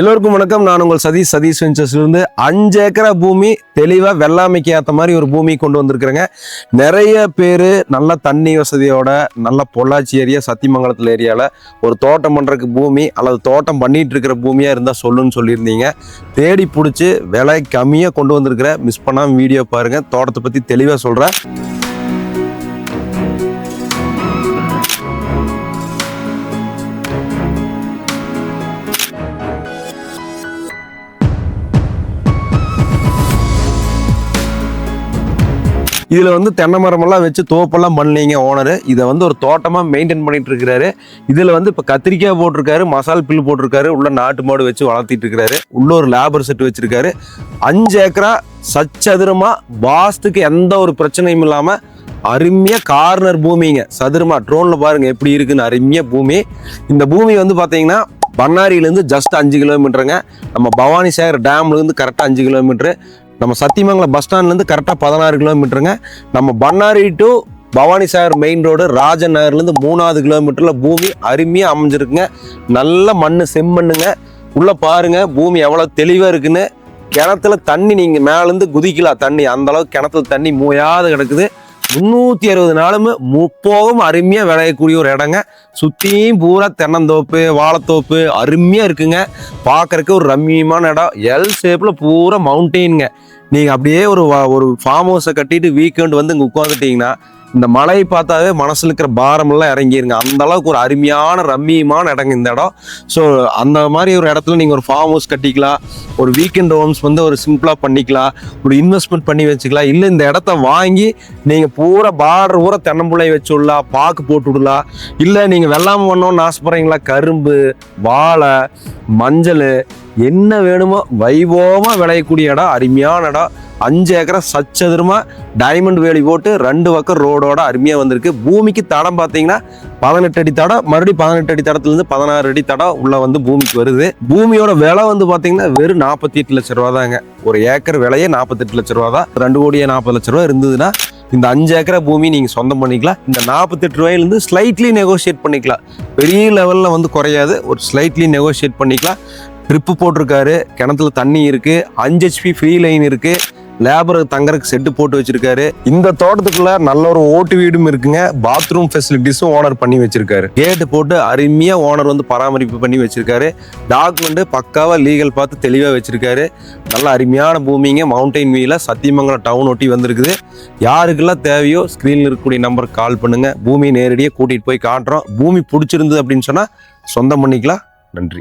எல்லோருக்கும் வணக்கம். நான் உங்கள் சதீஷ். சதீஷ் வெஞ்சர்ஸ்லேருந்து அஞ்சு ஏக்கரா பூமி தெளிவாக வெள்ளாமைக்கு ஏற்ற மாதிரி ஒரு பூமி கொண்டு வந்திருக்கிறேங்க. நிறைய பேர் நல்ல தண்ணி வசதியோட நல்ல பொள்ளாச்சி ஏரியா சத்தியமங்கலத்தில் ஏரியாவில் ஒரு தோட்டம் பண்ணுறக்கு பூமி அல்லது தோட்டம் பண்ணிட்டு இருக்கிற பூமியாக இருந்தால் சொல்லுன்னு சொல்லியிருந்தீங்க. தேடி பிடிச்சி விலை கம்மியாக கொண்டு வந்திருக்கிற மிஸ் பண்ணாமல் வீடியோ பாருங்கள் தோட்டத்தை பற்றி தெளிவாக சொல்கிறேன் இதில் வந்து தென்னை மரமெல்லாம் வச்சு தோப்பெல்லாம் பண்ணலீங்க ஓனர் இதை வந்து ஒரு தோட்டமாக மெயின்டைன் பண்ணிட்டு இருக்கிறாரு. இதில் வந்து இப்போ கத்திரிக்காய் போட்டிருக்காரு மசால் பில் போட்டிருக்காரு உள்ள நாட்டு மாடு வச்சு வளர்த்திட்டு இருக்காரு உள்ள ஒரு லேபர் செட் வச்சிருக்காரு. அஞ்சு ஏக்கரா சச்சதுரமாக வாஸ்துக்கு எந்த ஒரு பிரச்சனையும் இல்லாமல் அருமையாக கார்னர் பூமிங்க. சதுரமா ட்ரோனில் பாருங்கள் எப்படி இருக்குன்னு அருமையாக பூமி. இந்த பூமி வந்து பார்த்தீங்கன்னா பண்ணாரியிலேருந்து ஜஸ்ட் அஞ்சு கிலோமீட்டருங்க நம்ம பவானி சேகர் டேம்லேருந்து கரெக்டாக அஞ்சு கிலோமீட்டரு நம்ம சத்தியமங்கலம் பஸ் ஸ்டாண்ட்லேருந்து கரெக்டாக பதினாறு கிலோமீட்டருங்க நம்ம Bannari to Bhavani Sagar main road Rajan நகர்லேருந்து மூணாவது கிலோமீட்டரில் பூமி அருமையாக அமைஞ்சிருக்குங்க. நல்ல மண் செம்மண்ணுங்க. உள்ளே பாருங்கள் பூமி எவ்வளோ தெளிவாக இருக்குன்னு. கிணத்துல தண்ணி நீங்கள் மேலேருந்து குதிக்கலாம் தண்ணி. அந்தளவுக்கு கிணத்துல தண்ணி மூயாது கிடக்குது. முந்நூற்றி அறுபது நாளும் முப்போகம் அருமையாக விளையக்கூடிய ஒரு இடங்க. சுற்றியும் பூரா தென்னந்தோப்பு வாழைத்தோப்பு அருமையாக இருக்குங்க. பார்க்குறக்கு ஒரு ரம்மியமான இடம். எல் ஷேப்பில் பூரா மவுண்டெயினுங்க நீங்கள் அப்படியே ஒரு ஒரு ஃபார்ம் ஹவுஸை கட்டிட்டு வீக்கெண்ட் வந்து இங்கே உட்காந்துட்டிங்கன்னா இந்த மலையை பார்த்தாவே மனசில் இருக்கிற பாரமெல்லாம் இறங்கிருங்க. அந்த அளவுக்கு ஒரு அருமையான ரம்மியமான இடங்க இந்த இடம். ஸோ அந்த மாதிரி ஒரு இடத்துல நீங்கள் ஒரு ஃபார்ம் ஹவுஸ் கட்டிக்கலாம் ஒரு வீக்கெண்ட் ஹோம்ஸ் வந்து ஒரு சிம்பிளாக பண்ணிக்கலாம் ஒரு இன்வெஸ்ட்மெண்ட் பண்ணி வச்சுக்கலாம். இல்லை இந்த இடத்த வாங்கி நீங்கள் பூரா பார்டர் பூரா தென்னம்பிள்ளை வச்சு விடலாம் பாக்கு போட்டு விடலாம். இல்லை நீங்கள் வெள்ளாமை பண்ணோன்னு ஆசைப்பட்றீங்களா? கரும்பு வாழை மஞ்சள் என்ன வேணுமோ வைபவமாக விளையக்கூடிய இடம் அருமையான இடம். அஞ்சு ஏக்கரை சச்சதுரமா டைமண்ட் வேலி போட்டு ரெண்டு பக்கம் ரோடோட அருமையாக வந்திருக்கு. பூமிக்கு தடம் பார்த்தீங்கன்னா பதினெட்டு அடி தடம் மறுபடியும் பதினெட்டு அடி தடத்துலேருந்து பதினாறு அடி தடம் உள்ளே வந்து பூமிக்கு வருது. பூமியோட விலை வந்து பார்த்தீங்கன்னா வெறும் நாற்பத்தி எட்டு லட்ச ரூபா தாங்க ஒரு ஏக்கர் விலையே நாற்பத்தெட்டு லட்ச ரூபா தான் ரெண்டு கோடியே நாற்பது லட்ச ரூபா இருந்ததுன்னா இந்த அஞ்சு ஏக்கரா பூமி நீங்கள் சொந்தம் பண்ணிக்கலாம். இந்த நாற்பத்தெட்டு ரூபாயிலேருந்து ஸ்லைட்லி நெகோஷியேட் பண்ணிக்கலாம். பெரிய லெவலில் வந்து குறையாது. ஒரு ஸ்லைட்லி நெகோஷியேட் பண்ணிக்கலாம். ட்ரிப்பு போட்டிருக்காரு. கிணத்துல தண்ணி இருக்கு. அஞ்சு ஹெச்பி ஃப்ரீ லைன் இருக்கு. லேபர் தங்கறதுக்கு செட்டு போட்டு வச்சிருக்காரு. இந்த தோட்டத்துக்குள்ள நல்ல ஒரு ஓட்டு வீடும் இருக்குங்க. பாத்ரூம் ஃபெசிலிட்டிஸும் ஓனர் பண்ணி வச்சிருக்காரு. கேட்டு போட்டு அருமையா ஓனர் வந்து பராமரிப்பு பண்ணி வச்சிருக்காரு. டாக்குமெண்ட் பக்காவா லீகல் பார்த்து தெளிவா வச்சிருக்காரு. நல்ல அருமையான பூமிங்க. மவுண்டைன் வியூல சத்தியமங்கலம் டவுன் ஒட்டி வந்திருக்குது. யாருக்கெல்லாம் தேவையோ ஸ்க்ரீனில் இருக்கக்கூடிய நம்பருக்கு கால் பண்ணுங்க. பூமி நேரடியாக கூட்டிட்டு போய் காட்டுறோம். பூமி பிடிச்சிருந்தது அப்படின்னு சொன்னா சொந்தம் பண்ணிக்கலாம். நன்றி.